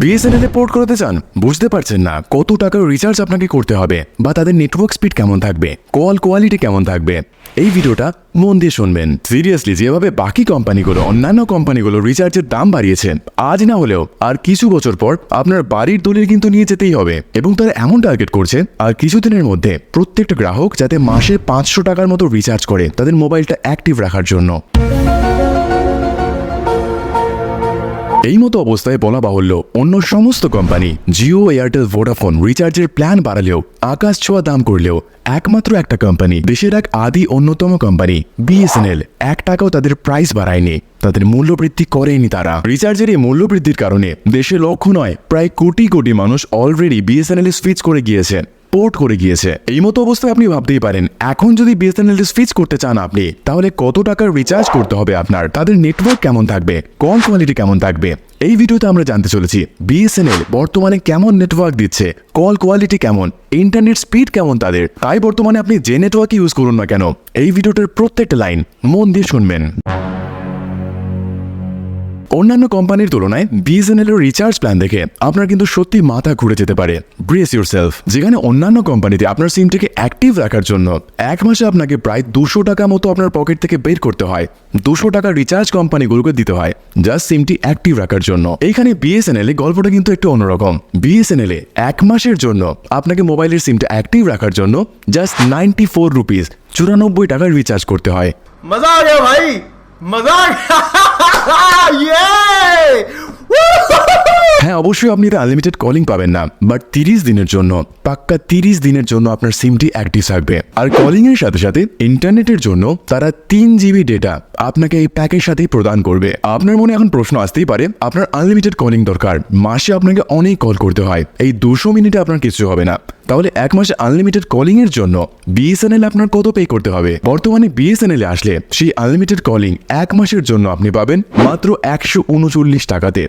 BSNL এ port করাতে চান, বুঝতে পারছেন না কত টাকার রিচার্জ আপনাকে করতে হবে বা তাদের নেটওয়ার্ক স্পিড কেমন থাকবে কল কোয়ালিটি কেমন থাকবে। এই ভিডিওটা মন দিয়ে শুনবেন। সিরিয়াসলি যেভাবে বাকি কোম্পানিগুলো অন্যান্য কোম্পানিগুলো রিচার্জের দাম বাড়িয়েছে, আজ না হলেও আর কিছু বছর পর আপনার বাড়ির দলিল কিন্তু নিয়ে যেতেই হবে এবং তারা এমন টার্গেট করছে, আর কিছুদিনের মধ্যে প্রত্যেকটা গ্রাহক যাতে মাসে পাঁচশো টাকার মতো রিচার্জ করে তাদের মোবাইলটা অ্যাক্টিভ রাখার জন্য। এই মতো অবস্থায় বলা বাহুল্য, অন্য সমস্ত কোম্পানি, জিও, এয়ারটেল ভোডাফোন রিচার্জের প্ল্যান বাড়ালেও, আকাশ ছোঁয়া দাম করলেও, একমাত্র একটা কোম্পানি, দেশের এক আদি অন্যতম কোম্পানি বিএসএনএল এক টাকাও তাদের প্রাইস বাড়ায়নি, তাদের মূল্য বৃদ্ধি করেনি তারা। রিচার্জের এই মূল্য বৃদ্ধির কারণে, দেশে লক্ষ নয়, প্রায় কোটি কোটি মানুষ অলরেডি বিএসএনএল সুইচ করে গিয়েছে পোর্ট করে গিয়েছে। এই মতো অবস্থায় আপনি ভাবতেই পারেন, এখন যদি বিএসএনএল সুইচ করতে চান আপনি, তাহলে কত টাকার রিচার্জ করতে হবে আপনার? তাদের নেটওয়ার্ক কেমন থাকবে? কল কোয়ালিটি কেমন থাকবে? এই ভিডিওতে আমরা জানতে চলেছি বিএসএনএল বর্তমানে কেমন নেটওয়ার্ক দিচ্ছে কল কোয়ালিটি কেমন ইন্টারনেট স্পিড কেমন তাদের, তাই বর্তমানে আপনি যে নেটওয়ার্ক ইউজ করুন না কেন, এই ভিডিওটার প্রত্যেকটা লাইন মন দিয়ে শুনবেন। অন্যান্য কোম্পানির তুলনায় বিএসএনএল এর রিচার্জ প্ল্যান দেখে আপনার কিন্তু সত্যি মাথা ঘুরে যেতে পারে। ব্রেস ইউর সেলফ যেখানে অন্যান্য কোম্পানিতে আপনার সিমটিকে অ্যাক্টিভ রাখার জন্য এক মাসে আপনাকে প্রায় দুশো টাকা মতো আপনার পকেট থেকে বের করতে হয়। দুশো টাকা রিচার্জ কোম্পানিগুলোকে দিতে হয় জাস্ট সিমটি অ্যাক্টিভ রাখার জন্য। এখানে বিএসএনএল এ গল্পটা কিন্তু একটু অন্যরকম। বিএসএনএল এ এক মাসের জন্য আপনাকে মোবাইলের সিমটা অ্যাক্টিভ রাখার জন্য জাস্ট নাইনটি ফোর রুপিস চুরানব্বই টাকার রিচার্জ করতে হয়। মজা আ ভাই। मज़ाक ये! হ্যাঁ অবশ্যই আপনি এটা আনলিমিটেড কলিং পাবেন না বাট তিরিশ দিনের জন্য, পাক্কা তিরিশ দিনের জন্য আপনার সিমটি অ্যাক্টিভ থাকবে। আর কলিং এর সাথে সাথে ইন্টারনেটের জন্য তারা তিন জিবি ডেটা আপনাকে এই প্যাকের সাথেই প্রদান করবে। আপনার মনে এখন প্রশ্ন আসতেই পারে, আপনার আনলিমিটেড কলিং দরকার, মাসে আপনাকে অনেক কল করতে হয়, এই দুশো মিনিটে আপনার কিছু হবে না। তাহলে এক মাসে আনলিমিটেড কলিং এর জন্য বিএসএনএল আপনার কত পে করতে হবে? বর্তমানে বিএসএনএল এ আসলে সেই আনলিমিটেড কলিং এক মাসের জন্য আপনি পাবেন মাত্র একশো উনচল্লিশ টাকাতে।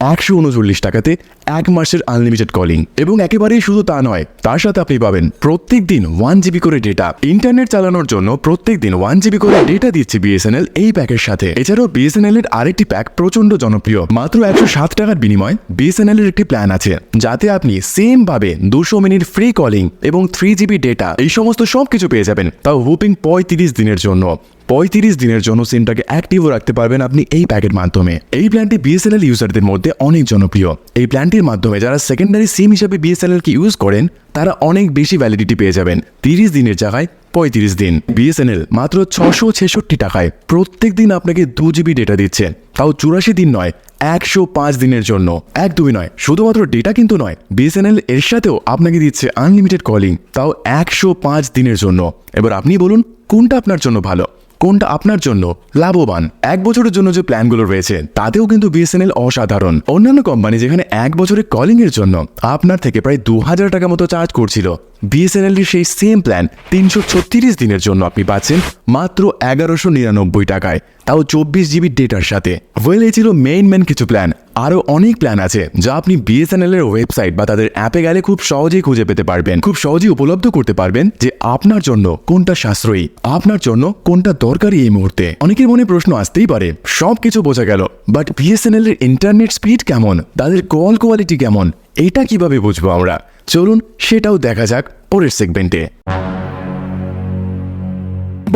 একশো উনচল্লিশ টাকাতে এক মাসের আনলিমিটেড কলিং এবং একেবারেই শুধু তা নয়, তার সাথে আপনি পাবেন প্রত্যেক দিন ওয়ান জিবি করে ডেটা ইন্টারনেট চালানোর জন্য প্রত্যেক দিন ওয়ান জিবি করে ডেটা দিচ্ছে বিএসএনএল এই প্যাকের সাথে। এছাড়াও বিএসএনএল এর আরেকটি প্যাক প্রচণ্ড জনপ্রিয়। মাত্র একশো সাত টাকার বিনিময় বিএসএনএল এর একটি প্ল্যান আছে, যাতে আপনি সেম ভাবে দুশো মিনিট ফ্রি কলিং এবং থ্রি জিবি ডেটা এই সমস্ত সব কিছু পেয়ে যাবেন। তাও হুপিং পঁয়ত্রিশ দিনের জন্য। পঁয়ত্রিশ দিনের জন্য সিমটাকে অ্যাক্টিভও রাখতে পারবেন আপনি এই প্যাকের মাধ্যমে। এই প্ল্যানটি বিএসএনএল ইউজারদের মধ্যে অনেক জনপ্রিয়। এই প্ল্যানটির মাধ্যমে যারা সেকেন্ডারি সিম হিসেবে বিএসএনএল কে ইউজ করেন, তারা অনেক বেশি ভ্যালিডিটি পেয়ে যাবেন। তিরিশ দিনের জায়গায় পঁয়ত্রিশ দিন। বিএসএনএল মাত্র ছশো ছেষট্টি টাকায় প্রত্যেক দিন আপনাকে দু জিবি ডেটা দিচ্ছে। তাও চুরাশি দিন নয়, একশো পাঁচ দিনের জন্য। এক দুই নয়, শুধুমাত্র ডেটা কিন্তু নয় বিএসএনএল এর সাথেও আপনাকে দিচ্ছে আনলিমিটেড কলিং তাও একশো পাঁচ দিনের জন্য। এবার আপনি বলুন, কোনটা আপনার জন্য ভালো? কোনটা আপনার জন্য লাভবান? এক বছরের জন্য যে প্ল্যানগুলো রয়েছে, তাতেও কিন্তু বিএসএনএল অসাধারণ। অন্যান্য কোম্পানি যেখানে এক বছরের কলিং এর জন্য আপনার থেকে প্রায় দু হাজার টাকা মতো চার্জ করছিল বিএসএনএল এর সেই সেম প্ল্যান তিনশো ছত্রিশ দিনের জন্য আপনি পাচ্ছেন মাত্র এগারোশো নিরানব্বই টাকায়, তাও চব্বিশ জিবি ডেটার সাথে। ওয়েল এই ছিল মেইন মেন কিছু প্ল্যান আরও অনেক প্ল্যান আছে যা আপনি বিএসএনএল এর ওয়েবসাইট বা তাদের অ্যাপে গেলে খুব সহজেই খুঁজে পেতে পারবেন। খুব সহজেই উপলব্ধ করতে পারবেন যে আপনার জন্য কোনটা সাশ্রয়ী, আপনার জন্য কোনটা দরকারি এই মুহূর্তে। অনেকের মনে প্রশ্ন আসতেই পারে সব কিছু বোঝা গেল বাট বিএসএনএল এর ইন্টারনেট স্পিড কেমন? তাদের কল কোয়ালিটি কেমন? এটা কীভাবে বুঝব আমরা? চলুন সেটাও দেখা যাক পরের সেগমেন্টে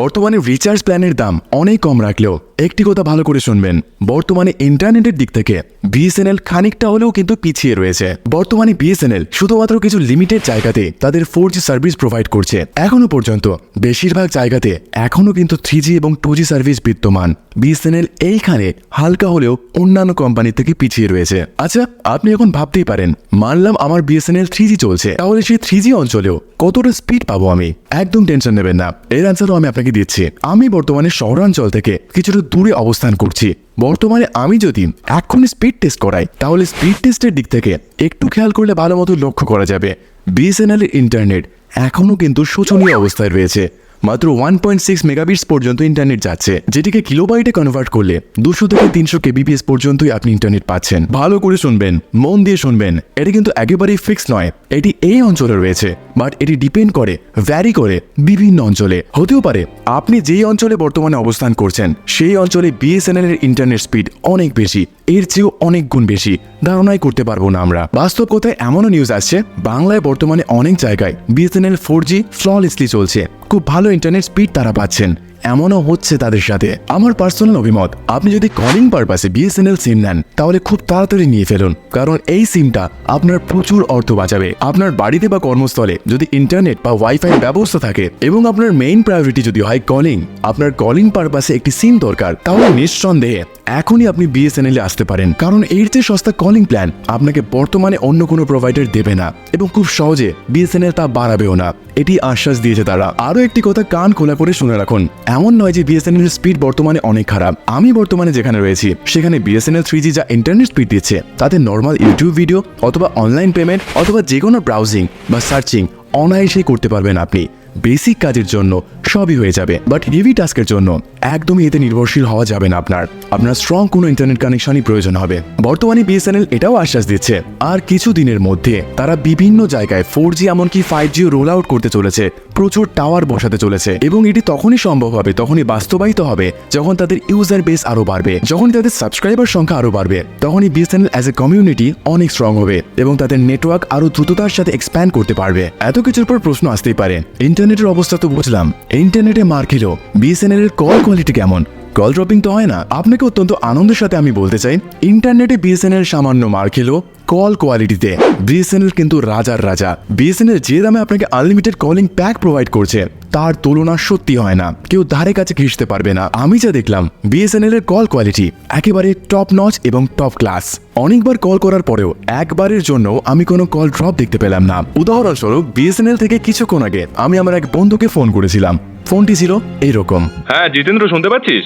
বর্তমানে রিচার্জ প্ল্যানের দাম অনেক কম রাখলেও একটি কথা ভালো করে শুনবেন। বর্তমানে ইন্টারনেটের দিক থেকে বিএসএনএল খানিকটা হলেও কিন্তু পিছিয়ে রয়েছে। বর্তমানে বিএসএনএল শুধুমাত্র কিছু লিমিটেড জায়গাতে তাদের ফোর জি সার্ভিস প্রোভাইড করছে। এখনও পর্যন্ত বেশিরভাগ জায়গাতে এখনও কিন্তু থ্রি জি এবং টু জি সার্ভিস বিদ্যমান। বিএসএনএল এইখানে হালকা হলেও অন্যান্য কোম্পানি থেকে পিছিয়ে রয়েছে। আচ্ছা আপনি এখন ভাবতেই পারেন, মানলাম আমার বিএসএনএল থ্রি জি চলছে। তাহলে সেই থ্রি জি অঞ্চলেও কতটা স্পিড পাবো আমি? একদম টেনশন নেবেন না। এর অ্যান্সারও আমি আপনাকে দিচ্ছি। আমি বর্তমানে শহরাঞ্চল থেকে কিছুটা দূরে অবস্থান করছি। বর্তমানে আমি যদি এখনই স্পিড টেস্ট করাই, তাহলে স্পিড টেস্টের দিক থেকে একটু খেয়াল করলে ভালো মতো লক্ষ্য করা যাবে। বিএসএনএল এর ইন্টারনেট এখনও কিন্তু শোচনীয় অবস্থায় রয়েছে। মাত্র ওয়ান পয়েন্ট সিক্স মেগাবিটস পর্যন্ত ইন্টারনেট যাচ্ছে, যেটিকে কিলোবাইটে কনভার্ট করলে দুশো থেকে তিনশো কেবিপিএস পর্যন্তই আপনি ইন্টারনেট পাচ্ছেন। ভালো করে শুনবেন, মন দিয়ে শুনবেন। এটি কিন্তু একেবারেই ফিক্স নয়, এটি এই অঞ্চলে রয়েছে। বাট এটি ডিপেন্ড করে ভ্যারি করে বিভিন্ন অঞ্চলে। হতেও পারে, আপনি যেই অঞ্চলে বর্তমানে অবস্থান করছেন, সেই অঞ্চলে বিএসএনএল এর ইন্টারনেট স্পিড অনেক বেশি, এর চেয়েও অনেক গুণ বেশি। ধারণাই করতে পারব না আমরা। বাস্তব কথায় এমনও নিউজ আসছে, বাংলায় বর্তমানে অনেক জায়গায় বিএসএনএল ফোর জি ফ্ললেসলি চলছে। খুব ভালো ইন্টারনেট স্পিড তারা পাচ্ছেন। এমনও হচ্ছে তাদের সাথে। আমার পার্সোনাল অভিমত, আপনি যদি কলিং পারপাসে বিএসএনএল সিম নেন, তাহলে খুব তাড়াতাড়ি নিয়ে ফেলুন। কারণ এই সিমটা আপনার প্রচুর অর্থ বাঁচাবে। আপনার বাড়িতে বা কর্মস্থলে যদি ইন্টারনেট বা ওয়াইফাই ব্যবস্থা থাকে এবং আপনার মেইন প্রায়োরিটি যদি হয় কলিং আপনার কলিং পারপাসে একটি সিম দরকার, তাহলে নিঃসন্দেহে এখনই আপনি বিএসএনএল এ আসতে পারেন। কারণ এর চেয়ে সস্তা কলিং প্ল্যান আপনাকে বর্তমানে অন্য কোনো প্রোভাইডার দেবে না এবং খুব সহজে বিএসএনএল তা বাড়াবেও না। এটি আশ্বাস দিয়েছে তারা। আরও একটি কথা কান খোলা করে শুনে রাখুন। এমন নয় যে বিএসএনএল স্পিড বর্তমানে অনেক খারাপ। আমি বর্তমানে যেখানে রয়েছি, সেখানে বিএসএনএল থ্রি যা ইন্টারনেট স্পিড দিচ্ছে, তাতে নর্মাল ইউটিউব ভিডিও অথবা অনলাইন পেমেন্ট অথবা যে কোনো ব্রাউজিং বা সার্চিং অনায়াসেই করতে পারবেন আপনি। বেসিক কাজের জন্য সবই হয়ে যাবে। বাট হেভি টাস্কের জন্য একদমই এতে নির্ভরশীল হওয়া যাবে না আপনার। আপনার স্ট্রং কোনো ইন্টারনেট কানেকশনই প্রয়োজন হবে। বর্তমানে বিএসএনএল এটাও আশ্বাস দিচ্ছে। আর কিছুদিনের মধ্যে তারা বিভিন্ন জায়গায় ফোর জি এমনকি ফাইভ জিও রোল আউট করতে চলেছে, প্রচুর টাওয়ার বসাতে চলেছে এবং এটি তখনই সম্ভব হবে, তখনই বাস্তবায়িত হবে, যখন তাদের ইউজার বেস আরও বাড়বে যখন তাদের সাবস্ক্রাইবার সংখ্যা আরও বাড়বে, তখনই বিএসএনএল অ্যাজ এ কমিউনিটি অনেক স্ট্রং হবে এবং তাদের নেটওয়ার্ক আরও দ্রুততার সাথে এক্সপ্যান্ড করতে পারবে। এত কিছুর পর প্রশ্ন আসতেই পারে ইন্টারনেটের অবস্থা তো বুঝলাম ইন্টারনেটে মার খেলো বিএসএনএল এর কল কোয়ালিটি কেমন? কল ড্রপিং তো হয় না। আপনাকে অত্যন্ত আনন্দের সাথে আমি বলতে চাই, ইন্টারনেটে বিএসএনএল সামান্য মার খেলো কল কোয়ালিটিতে বিএসএনএল কিন্তু রাজার রাজা। বিএসএনএল যে দামে আপনাকে আনলিমিটেড কলিং প্যাক প্রোভাইড করছে, তার তুলনা সত্যি হয় না। কেউ ধারে কাছে ঘেঁষতে পারবে না। আমি যা দেখলাম বিএসএনএল এর কল কোয়ালিটি একেবারে টপ নচ এবং টপ ক্লাস অনেকবার কল করার পরেও একবারের জন্য আমি কোনো কল ড্রপ দেখতে পেলাম না। উদাহরণস্বরূপ বিএসএনএল থেকে কিছুক্ষণ আগে আমি আমার এক বন্ধুকে ফোন করেছিলাম। ফোনটি ছিল এইরকম হ্যাঁ জিতেন্দ্র, শুনতে পাচ্ছিস?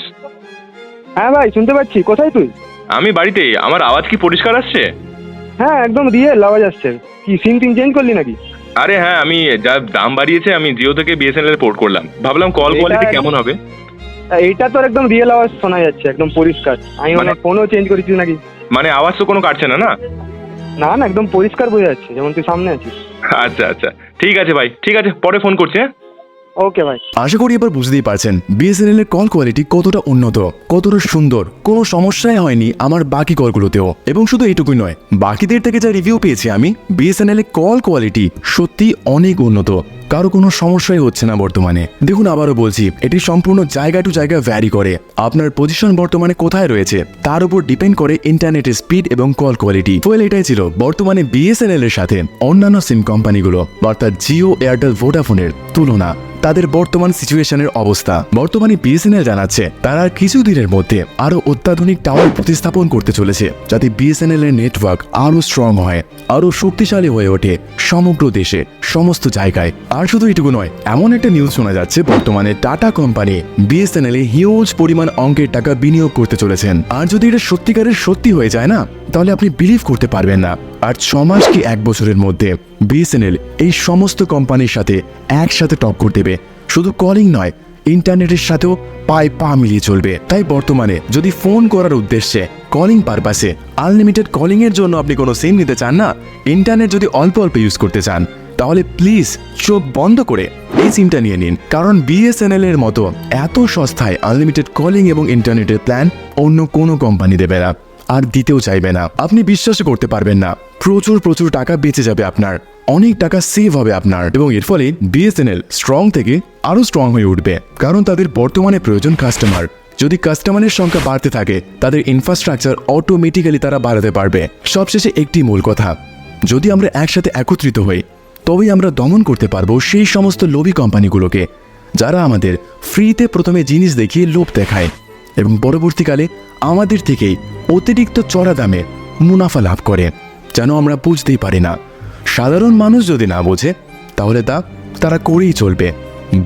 হ্যাঁ ভাই শুনতে পাচ্ছি। কোথায় তুই? আমি বাড়িতে। আমার আওয়াজ কি পরিষ্কার আসছে? হ্যাঁ একদম রিয়েল আওয়াজ আসছে। কি সিম টিম চেঞ্জ করলি নাকি? আরে হ্যাঁ আমি যা দাম বাড়িয়েছে আমি জিও থেকে বিএসএনএল পোর্ট করলাম। ভাবলাম কল কোয়ালিটি কেমন হবে? এইটা তোর একদম রিয়েল আওয়াজ শোনা যাচ্ছে একদম পরিষ্কার। আমি মানে- ফোনও চেঞ্জ করেছি নাকি? মানে আওয়াজ তো কোনো কাটছে না না? না না একদম পরিষ্কার বোঝা যাচ্ছে যেমন তুই সামনে আছিস। আচ্ছা আচ্ছা। ঠিক আছে ভাই ঠিক আছে পরে ফোন করছি হ্যাঁ? ওকে ভাই আশা করি এবার বুঝতেই পারছেন বিএসএনএল এর কল কোয়ালিটি কতটা উন্নত, কতটা সুন্দর, কোনো সমস্যাই হয়নি আমার বাকি কলগুলোতেও এবং শুধু এইটুকুই নয়, বাকিদের থেকে যা রিভিউ পেয়েছি আমি বিএসএনএল এর কল কোয়ালিটি সত্যি অনেক উন্নত, কারও কোনো সমস্যাই হচ্ছে না বর্তমানে। দেখুন আবারও বলছি, এটি সম্পূর্ণ জায়গা টু জায়গা ভ্যারি করে, আপনার পজিশন বর্তমানে কোথায় রয়েছে, তার উপর ডিপেন্ড করে ইন্টারনেটের স্পিড এবং কল কোয়ালিটি ওয়েল এটাই ছিল বর্তমানে বিএসএনএল এর সাথে অন্যান্য সিম কোম্পানিগুলো অর্থাৎ জিও এয়ারটেল ভোডাফোনের তুলনা, তাদের বর্তমান সিচুয়েশনের অবস্থা। বর্তমানে বিএসএনএল জানাচ্ছে, তারা আর কিছু দিনের মধ্যে আরও অত্যাধুনিক টাওয়ার প্রতিস্থাপন করতে চলেছে, যাতে বিএসএনএল এর নেটওয়ার্ক আরও স্ট্রং হয় আরও শক্তিশালী হয়ে ওঠে সমগ্র দেশে, সমস্ত জায়গায়। আর শুধু এটুকু নয়, এমন একটা নিউজ শোনা যাচ্ছে, বর্তমানে টাটা কোম্পানি বিএসএনএল এ হিউজ পরিমাণ অঙ্কের টাকা বিনিয়োগ করতে চলেছেন। আর যদি এটা সত্যিকারের সত্যি হয়ে যায় না তাহলে আপনি বিলিভ করতে পারবেন না। আর ছ মাস কি এক বছরের মধ্যে বিএসএনএল এই সমস্ত কোম্পানির সাথে একসাথে টক্কর দেবে। শুধু কলিং নয় ইন্টারনেটের সাথেও পায়ে পা মিলিয়ে চলবে। তাই বর্তমানে যদি ফোন করার উদ্দেশ্যে কলিং পারপাসে আনলিমিটেড কলিং এর জন্য আপনি কোনো সিম নিতে চান না ইন্টারনেট যদি অল্প অল্প ইউজ করতে চান, তাহলে প্লিজ চোখ বন্ধ করে এই সিমটা নিয়ে নিন। কারণ বিএসএনএল এর মতো এত সস্তায় আনলিমিটেড কলিং এবং ইন্টারনেটের প্ল্যান অন্য কোনো কোম্পানি দেবে না। আর দিতেও চাইবে না। আপনি বিশ্বাস করতে পারবেন না। প্রচুর প্রচুর টাকা বেঁচে যাবে আপনার। অনেক টাকা সেভ হবে আপনার। এবং এর ফলে বিএসএনএল স্ট্রং থেকে আরও স্ট্রং হয়ে উঠবে। কারণ তাদের বর্তমানে প্রয়োজন কাস্টমার যদি কাস্টমারের সংখ্যা বাড়তে থাকে, তাদের ইনফ্রাস্ট্রাকচার অটোমেটিক্যালি তারা বাড়াতে পারবে। সবশেষে একটি মূল কথা, যদি আমরা একসাথে একত্রিত হই, তবেই আমরা দমন করতে পারব সেই সমস্ত লোভী কোম্পানিগুলোকে যারা আমাদের ফ্রিতে প্রথমে জিনিস দেখিয়ে লোভ দেখায়। এবং পরবর্তীকালে আমাদের থেকেই অতিরিক্ত চড়া দামে মুনাফা লাভ করে, যেন আমরা বুঝতেই পারি না। সাধারণ মানুষ যদি না বোঝে, তাহলে তা তারা করেই চলবে,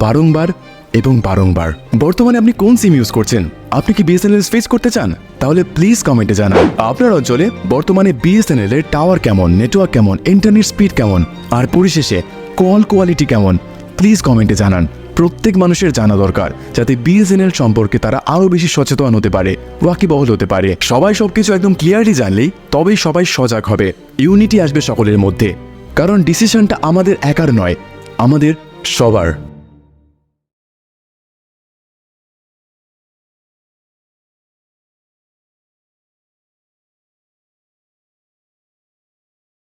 বারংবার এবং বারংবার। বর্তমানে আপনি কোন সিম ইউজ করছেন? আপনি কি বিএসএনএল ফেস করতে চান? তাহলে প্লিজ কমেন্টে জানান। আপনার অঞ্চলে বর্তমানে বিএসএনএল এর টাওয়ার কেমন নেটওয়ার্ক কেমন ইন্টারনেট স্পিড কেমন, আর পরিশেষে কল কোয়ালিটি কেমন প্লিজ কমেন্টে জানান। প্রত্যেক মানুষের জানা দরকার যাতে বিএসএনএল সম্পর্কে তারা আরও বেশি সচেতন হতে পারে, ওয়াকিবহল হতে পারে। সবাই সবকিছু একদম ক্লিয়ারলি জানলেই তবেই সবাই সজাগ হবে। ইউনিটি আসবে সকলের মধ্যে। কারণ ডিসিশনটা আমাদের একার নয়, আমাদের সবার।